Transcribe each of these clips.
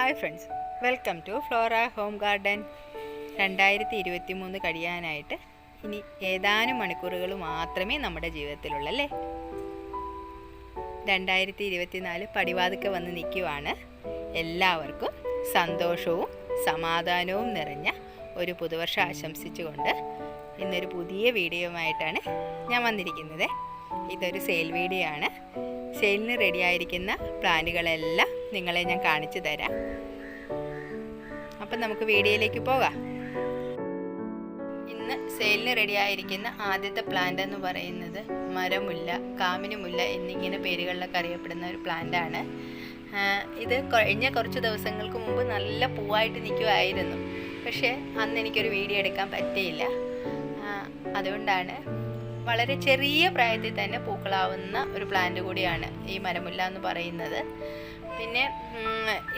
Hi friends. Welcome to Flora home garden. രണ്ടായിരത്തി ഇരുപത്തി മൂന്ന് കഴിയാനായിട്ട് ഇനി ഏതാനും മണിക്കൂറുകൾ മാത്രമേ നമ്മുടെ ജീവിതത്തിലുള്ളല്ലേ രണ്ടായിരത്തി ഇരുപത്തിനാല് പടിവാതുക്കെ വന്ന് നിൽക്കുവാണ്. എല്ലാവർക്കും സന്തോഷവും സമാധാനവും നിറഞ്ഞ ഒരു പുതുവർഷം ആശംസിച്ചുകൊണ്ട് ഇന്നൊരു പുതിയ വീഡിയോയുമായിട്ടാണ് ഞാൻ വന്നിരിക്കുന്നത്. ഇതൊരു സെയിൽ വീഡിയോ ആണ്. സെയിലിന് റെഡിയായിരിക്കുന്ന പ്ലാനുകളെല്ലാം നിങ്ങളെ ഞാൻ കാണിച്ചു തരാം. അപ്പം നമുക്ക് വീഡിയോയിലേക്ക് പോകാം. ഇന്ന് സെയിലിന് റെഡിയായിരിക്കുന്ന ആദ്യത്തെ പ്ലാന്റ് എന്ന് പറയുന്നത് മരമുല്ല കാമിനുമുല്ല എന്നിങ്ങനെ പേരുകളിലൊക്കെ അറിയപ്പെടുന്ന ഒരു പ്ലാന്റാണ് ഇത് കഴിഞ്ഞ കുറച്ച് ദിവസങ്ങൾക്ക് മുമ്പ് നല്ല പൂവായിട്ട് നിൽക്കുമായിരുന്നു പക്ഷേ അന്ന് എനിക്കൊരു വീഡിയോ എടുക്കാൻ പറ്റിയില്ല. അതുകൊണ്ടാണ് വളരെ ചെറിയ പ്രായത്തിൽ തന്നെ പൂക്കളാവുന്ന ഒരു പ്ലാന്റ് കൂടിയാണ് ഈ മരമുല്ല എന്ന് പറയുന്നത്. പിന്നെ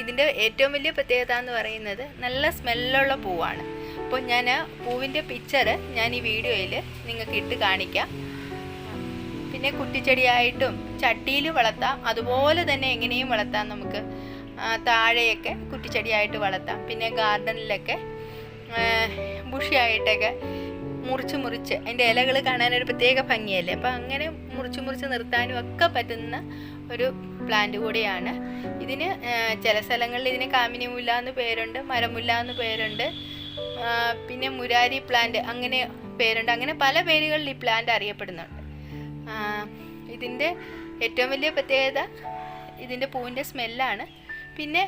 ഇതിന്റെ ഏറ്റവും വലിയ പ്രത്യേകത എന്ന് പറയുന്നത് നല്ല സ്മെല്ലുള്ള പൂവാണ്. അപ്പോൾ ഞാൻ പൂവിന്റെ പിക്ചർ ഞാൻ ഈ വീഡിയോയിൽ നിങ്ങൾക്ക് ഇട്ട് കാണിക്കാം. പിന്നെ കുറ്റിച്ചെടിയായിട്ടും ചട്ടിയിൽ വളർത്താം. അതുപോലെ തന്നെ എങ്ങനെയും വളർത്താം നമുക്ക്. താഴെയൊക്കെ കുറ്റിച്ചെടിയായിട്ട് വളർത്താം. പിന്നെ ഗാർഡനിലൊക്കെ ബുഷിയായിട്ടൊക്കെ മുറിച്ച് മുറിച്ച് അതിന്റെ ഇലകൾ കാണാനൊരു പ്രത്യേക ഭംഗിയല്ലേ? അപ്പം അങ്ങനെ മുറിച്ച് മുറിച്ച് നിർത്താനും ഒക്കെ പറ്റുന്ന ഒരു പ്ലാന്റ് കൂടിയാണ്. ഇതിന് ചില സ്ഥലങ്ങളിൽ ഇതിന് കാമിനി മുല്ല എന്ന് പേരുണ്ട് മരമുല്ല എന്ന് പേരുണ്ട് പിന്നെ മുരാരി പ്ലാന്റ് അങ്ങനെ പേരുണ്ട്. അങ്ങനെ പല പേരുകളിൽ ഈ പ്ലാന്റ് അറിയപ്പെടുന്നുണ്ട്. ഇതിന്റെ ഏറ്റവും വലിയ പ്രത്യേകത ഇതിന്റെ പൂവിന്റെ സ്മെല്ലാണ് പിന്നെ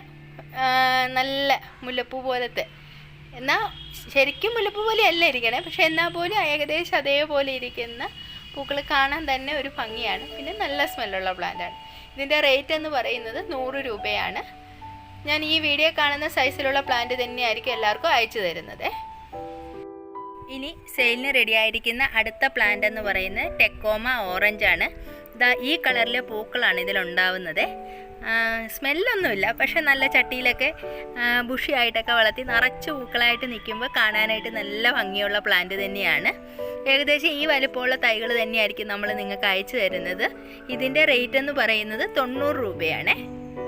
നല്ല മുല്ലപ്പൂ പോലത്തെ എന്നാൽ ശരിക്കും മുല്ലപ്പൂ പോലെ അല്ല ഇരിക്കണേ. പക്ഷെ എന്നാൽ പോലും ഏകദേശം അതേപോലെ ഇരിക്കുന്ന പൂക്കൾ കാണാൻ തന്നെ ഒരു ഭംഗിയാണ്. പിന്നെ നല്ല സ്മെല്ലുള്ള പ്ലാന്റാണ്. ഇതിന്റെ റേറ്റ് എന്ന് പറയുന്നത് നൂറ് രൂപയാണ്. ഞാൻ ഈ വീഡിയോ കാണുന്ന സൈസിലുള്ള പ്ലാന്റ് തന്നെയായിരിക്കും എല്ലാവർക്കും അയച്ചു തരുന്നത്. ഇനി സെയിലിന് റെഡിയായിരിക്കുന്ന അടുത്ത പ്ലാന്റ് എന്ന് പറയുന്നത് ടെക്കോമ ഓറഞ്ച് ആണ്. ഇതാ ഈ കളറിലെ പൂക്കളാണ് ഇതിലുണ്ടാവുന്നത്. സ്മെല്ലൊന്നുമില്ല. പക്ഷെ നല്ല ചട്ടിയിലൊക്കെ ബുഷിയായിട്ടൊക്കെ വളർത്തി നിറച്ച് പൂക്കളായിട്ട് നിൽക്കുമ്പോൾ കാണാനായിട്ട് നല്ല ഭംഗിയുള്ള പ്ലാന്റ് തന്നെയാണ്. ഏകദേശം ഈ വലിപ്പമുള്ള തൈകൾ തന്നെയായിരിക്കും നമ്മൾ നിങ്ങൾക്ക് അയച്ചു തരുന്നത്. ഇതിന്റെ റേറ്റ് എന്ന് പറയുന്നത് തൊണ്ണൂറ് രൂപയാണേ.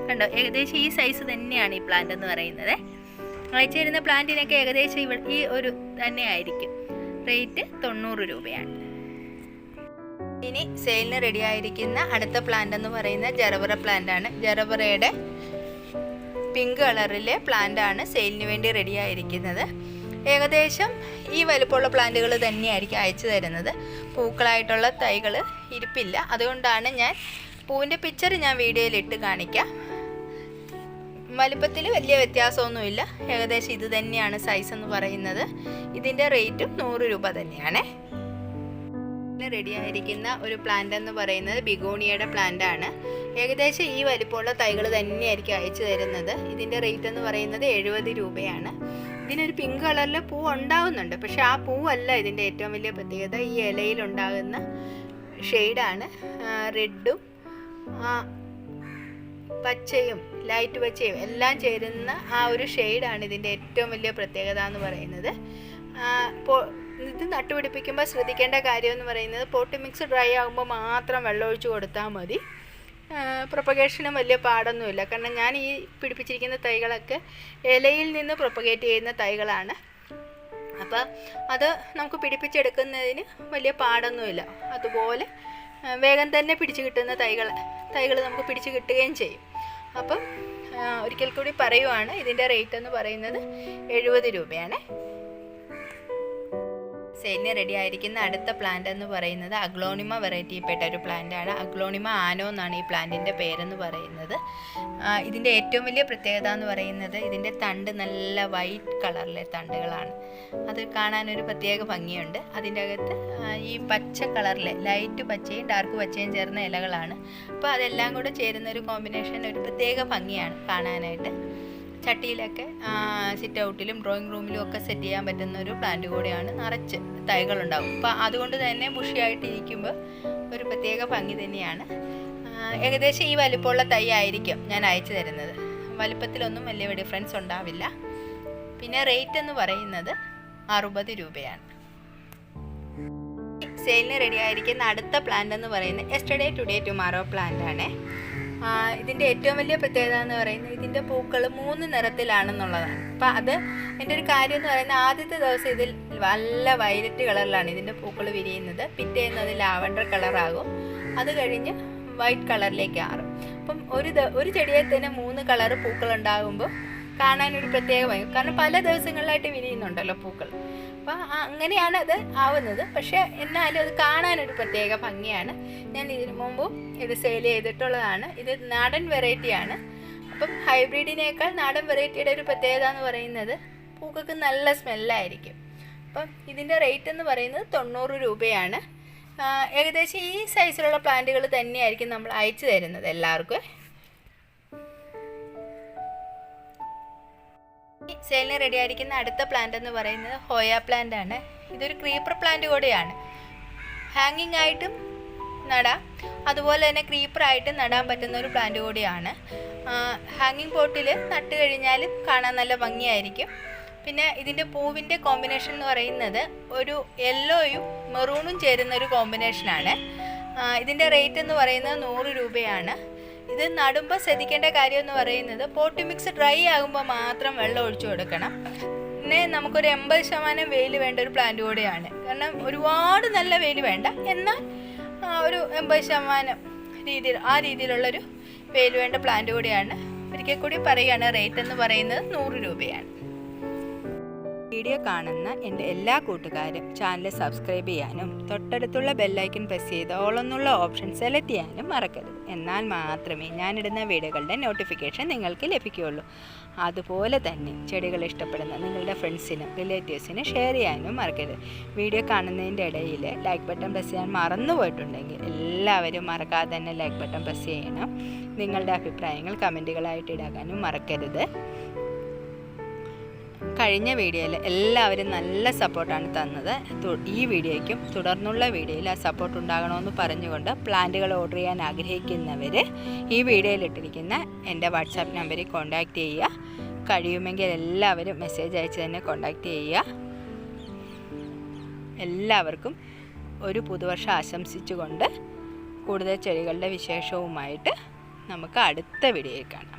കണ്ടോ? ഏകദേശം ഈ സൈസ് തന്നെയാണ് ഈ പ്ലാന്റ് എന്ന് പറയുന്നത്. അയച്ചു തരുന്ന പ്ലാന്റിനൊക്കെ ഏകദേശം ഈ ഒരു തന്നെ ആയിരിക്കും റേറ്റ് തൊണ്ണൂറ് രൂപയാണ്. ഇനി സെയിലിന് റെഡി ആയിരിക്കുന്ന അടുത്ത പ്ലാന്റ് എന്ന് പറയുന്ന ജറബറ പ്ലാന്റ് ആണ്. ജറബറയുടെ പിങ്ക് കളറിലെ പ്ലാന്റ് ആണ് സെയിലിന് വേണ്ടി റെഡി ആയിരിക്കുന്നത്. ഏകദേശം ഈ വലുപ്പമുള്ള പ്ലാന്റുകൾ തന്നെയായിരിക്കും അയച്ചു തരുന്നത്. പൂക്കളായിട്ടുള്ള തൈകൾ ഇരിപ്പില്ല. അതുകൊണ്ടാണ് ഞാൻ പൂവിന്റെ പിക്ചർ ഞാൻ വീഡിയോയിൽ ഇട്ട് കാണിക്കാം. വലുപ്പത്തിൽ വലിയ വ്യത്യാസമൊന്നുമില്ല. ഏകദേശം ഇത് തന്നെയാണ് സൈസ് എന്ന് പറയുന്നത്. ഇതിന്റെ റേറ്റും നൂറ് രൂപ തന്നെയാണേ. റെഡി ആയിരിക്കുന്ന ഒരു പ്ലാന്റ് എന്ന് പറയുന്നത് ബിഗോണിയയുടെ പ്ലാന്റ് ആണ്. ഏകദേശം ഈ വലിപ്പമുള്ള തൈകൾ തന്നെയായിരിക്കും അയച്ചു തരുന്നത്. ഇതിന്റെ റേറ്റ് എന്ന് പറയുന്നത് എഴുപത് രൂപയാണ്. ഇതിനൊരു പിങ്ക് കളറിലെ പൂ ഉണ്ടാവുന്നുണ്ട്. പക്ഷെ ആ പൂവല്ല ഇതിന്റെ ഏറ്റവും വലിയ പ്രത്യേകത. ഈ ഇലയിൽ ഉണ്ടാകുന്ന ഷെയ്ഡാണ് റെഡും പച്ചയും ലൈറ്റ് പച്ചയും എല്ലാം ചേരുന്ന ആ ഒരു ഷെയ്ഡാണ് ഇതിന്റെ ഏറ്റവും വലിയ പ്രത്യേകത എന്ന് പറയുന്നത്. ഇത് നട്ടുപിടിപ്പിക്കുമ്പോൾ ശ്രദ്ധിക്കേണ്ട കാര്യം എന്ന് പറയുന്നത് പോട്ട് മിക്സ് ഡ്രൈ ആകുമ്പോൾ മാത്രം വെള്ളമൊഴിച്ച് കൊടുത്താൽ മതി. പ്രൊപ്പഗേഷനും വലിയ പാടൊന്നുമില്ല. കാരണം ഞാൻ ഈ പിടിപ്പിച്ചിരിക്കുന്ന തൈകളൊക്കെ ഇലയിൽ നിന്ന് പ്രൊപ്പഗേറ്റ് ചെയ്യുന്ന തൈകളാണ്. അപ്പോൾ അത് നമുക്ക് പിടിപ്പിച്ചെടുക്കുന്നതിന് വലിയ പാടൊന്നുമില്ല. അതുപോലെ വേഗം തന്നെ പിടിച്ചു കിട്ടുന്ന തൈകൾ തൈകൾ നമുക്ക് പിടിച്ചു കിട്ടുകയും ചെയ്യും. അപ്പം ഒരിക്കൽ കൂടി പറയുവാണ് ഇതിന്റെ റേറ്റ് എന്ന് പറയുന്നത് എഴുപത് രൂപയാണ്. സെയിലിന് റെഡി ആയിരിക്കുന്ന അടുത്ത പ്ലാന്റ് എന്ന് പറയുന്നത് അഗ്ലോണിമ വെറൈറ്റിയിൽപ്പെട്ട ഒരു പ്ലാന്റ് ആണ്. അഗ്ലോണിമ ആനോ എന്നാണ് ഈ പ്ലാന്റിന്റെ പേരെന്ന് പറയുന്നത്. ഇതിന്റെ ഏറ്റവും വലിയ പ്രത്യേകത എന്ന് പറയുന്നത് ഇതിന്റെ തണ്ട് നല്ല വൈറ്റ് കളറിലെ തണ്ടുകളാണ്. അത് കാണാനൊരു പ്രത്യേക ഭംഗിയുണ്ട്. അതിന്റെ അകത്ത് ഈ പച്ച കളറിലെ ലൈറ്റ് പച്ചയും ഡാർക്ക് പച്ചയും ചേർന്ന ഇലകളാണ്. അപ്പോൾ അതെല്ലാം കൂടെ ചേരുന്ന ഒരു കോമ്പിനേഷൻ ഒരു പ്രത്യേക ഭംഗിയാണ് കാണാനായിട്ട്. ചട്ടിയിലൊക്കെ സിറ്റ് ഔട്ടിലും ഡ്രോയിങ് റൂമിലും ഒക്കെ സെറ്റ് ചെയ്യാൻ പറ്റുന്ന ഒരു പ്ലാന്റ് കൂടിയാണ് നിറച്ച് തൈകളുണ്ടാവും. അപ്പോൾ അതുകൊണ്ട് തന്നെ ബുഷിയായിട്ടിരിക്കുമ്പോൾ ഒരു പ്രത്യേക ഭംഗി തന്നെയാണ്. ഏകദേശം ഈ വലുപ്പമുള്ള തൈ ആയിരിക്കും ഞാൻ അയച്ചു തരുന്നത്. വലിപ്പത്തിലൊന്നും വലിയ ഡിഫറൻസ് ഉണ്ടാവില്ല. പിന്നെ റേറ്റ് എന്ന് പറയുന്നത് അറുപത് രൂപയാണ്. സെയിലിന് റെഡി ആയിരിക്കുന്ന അടുത്ത പ്ലാന്റ് എന്ന് പറയുന്നത് എസ്റ്റർഡേ ടുഡേ ടുമാറോ പ്ലാന്റ് ആണ്. ഇതിന്റെ ഏറ്റവും വലിയ പ്രത്യേകത എന്ന് പറയുന്നത് ഇതിന്റെ പൂക്കൾ മൂന്ന് നിറത്തിലാണെന്നുള്ളതാണ്. അപ്പം അത് എന്റെ ഒരു കാര്യം എന്ന് പറയുന്നത് ആദ്യത്തെ ദിവസം ഇതിൽ നല്ല വയലറ്റ് കളറിലാണ് ഇതിന്റെ പൂക്കൾ വിരിയുന്നത്. പിറ്റേന്ന് അത് ലാവണ്ടർ കളറാകും. അത് കഴിഞ്ഞ് വൈറ്റ് കളറിലേക്ക് ആറും. അപ്പം ഒരു ഒരു ചെടിയെ തന്നെ മൂന്ന് കളർ പൂക്കൾ ഉണ്ടാകുമ്പോൾ കാണാനൊരു പ്രത്യേകമായി കാരണം പല ദിവസങ്ങളിലായിട്ട് വിരിയുന്നുണ്ടല്ലോ പൂക്കൾ. അപ്പം അങ്ങനെയാണ് അത് ആവുന്നത്. പക്ഷേ എന്നാലും അത് കാണാനൊരു പ്രത്യേക ഭംഗിയാണ്. ഞാൻ ഇതിനു മുമ്പും ഇത് സെയിൽ ചെയ്തിട്ടുള്ളതാണ്. ഇത് നാടൻ വെറൈറ്റിയാണ് അപ്പം ഹൈബ്രിഡിനേക്കാൾ നാടൻ വെറൈറ്റിയുടെ ഒരു പ്രത്യേകത എന്ന് പറയുന്നത് പൂക്കൾക്ക് നല്ല സ്മെല്ലായിരിക്കും അപ്പം ഇതിന്റെ റേറ്റ് എന്ന് പറയുന്നത് തൊണ്ണൂറ് രൂപയാണ്. ഏകദേശം ഈ സൈസിലുള്ള പ്ലാന്റുകൾ തന്നെയായിരിക്കും നമ്മൾ അയച്ചു തരുന്നത് എല്ലാവർക്കും. സെയിലിന് റെഡി ആയിരിക്കുന്ന അടുത്ത പ്ലാന്റ് എന്ന് പറയുന്നത് ഹോയ പ്ലാന്റ് ആണ്. ഇതൊരു ക്രീപ്പർ പ്ലാന്റ് കൂടെയാണ്. ഹാങ്ങിങ് ആയിട്ടും നടാം. അതുപോലെ തന്നെ ക്രീപ്പർ ക്രീപ്പറായിട്ട് നടാൻ പറ്റുന്ന ഒരു പ്ലാന്റ് കൂടിയാണ്. ഹാങ്ങിങ് പോട്ടിൽ നട്ട് കഴിഞ്ഞാലും കാണാൻ നല്ല ഭംഗിയായിരിക്കും. പിന്നെ ഇതിന്റെ പൂവിന്റെ കോമ്പിനേഷൻ എന്ന് പറയുന്നത് ഒരു യെല്ലോയും മെറൂണും ചേരുന്ന ഒരു കോമ്പിനേഷനാണ് ഇതിന്റെ റേറ്റ് എന്ന് പറയുന്നത് നൂറ് രൂപയാണ്. ഇത് നടുമ്പോൾ ശ്രദ്ധിക്കേണ്ട കാര്യം എന്ന് പറയുന്നത് പോട്ടി മിക്സ് ഡ്രൈ ആകുമ്പോൾ മാത്രം വെള്ളം ഒഴിച്ചു കൊടുക്കണം. പിന്നെ നമുക്കൊരു എൺപത് ശതമാനം വെയിൽ വേണ്ട ഒരു പ്ലാന്റ് കൂടെയാണ്. കാരണം ഒരുപാട് നല്ല വെയിൽ വേണ്ട. എന്നാൽ ഒരു എൺപത് ശതമാനം രീതിയിൽ ആ രീതിയിലുള്ളൊരു വെയിൽ വേണ്ട പ്ലാന്റ് കൂടിയാണ്. ഒരിക്കൽ കൂടി പറയുകയാണ് റേറ്റ് എന്ന് പറയുന്നത് നൂറ് രൂപയാണ്. വീഡിയോ കാണുന്ന എന്റെ എല്ലാ കൂട്ടുകാരും ചാനൽ സബ്സ്ക്രൈബ് ചെയ്യാനും തൊട്ടടുത്തുള്ള ബെല്ലൈക്കൻ പ്രസ് ചെയ്ത് ഓളെന്നുള്ള ഓപ്ഷൻ സെലക്ട് ചെയ്യാനും മറക്കരുത്. എന്നാൽ മാത്രമേ ഞാനിടുന്ന വീഡിയോകളുടെ നോട്ടിഫിക്കേഷൻ നിങ്ങൾക്ക് ലഭിക്കുകയുള്ളൂ. അതുപോലെ തന്നെ ചെടികൾ ഇഷ്ടപ്പെടുന്ന നിങ്ങളുടെ ഫ്രണ്ട്സിനും റിലേറ്റീവ്സിനും ഷെയർ ചെയ്യാനും മറക്കരുത്. വീഡിയോ കാണുന്നതിന്റെ ഇടയിൽ ലൈക്ക് ബട്ടൺ പ്രസ് ചെയ്യാൻ മറന്നു പോയിട്ടുണ്ടെങ്കിൽ എല്ലാവരും മറക്കാതെ തന്നെ ലൈക്ക് ബട്ടൺ പ്രസ് ചെയ്യണം. നിങ്ങളുടെ അഭിപ്രായങ്ങൾ കമന്റുകളായിട്ട് ഇടാനും മറക്കരുത്. കഴിഞ്ഞ വീഡിയോയിൽ എല്ലാവരും നല്ല സപ്പോർട്ടാണ് തന്നത്. ഈ വീഡിയോയ്ക്കും തുടർന്നുള്ള വീഡിയോയിൽ ആ സപ്പോർട്ട് ഉണ്ടാകണമെന്ന് പറഞ്ഞുകൊണ്ട് പ്ലാന്റുകൾ ഓർഡർ ചെയ്യാൻ ആഗ്രഹിക്കുന്നവർ ഈ വീഡിയോയിൽ ഇട്ടിരിക്കുന്ന എന്റെ വാട്സാപ്പ് നമ്പറിൽ കോൺടാക്റ്റ് ചെയ്യുക. കഴിയുമെങ്കിൽ എല്ലാവരും മെസ്സേജ് അയച്ച് തന്നെ കോൺടാക്റ്റ് ചെയ്യുക. എല്ലാവർക്കും ഒരു പുതുവർഷം ആശംസിച്ചുകൊണ്ട് കൂടുതൽ ചെടികളുടെ വിശേഷവുമായിട്ട് നമുക്ക് അടുത്ത വീഡിയോയിൽ കാണാം.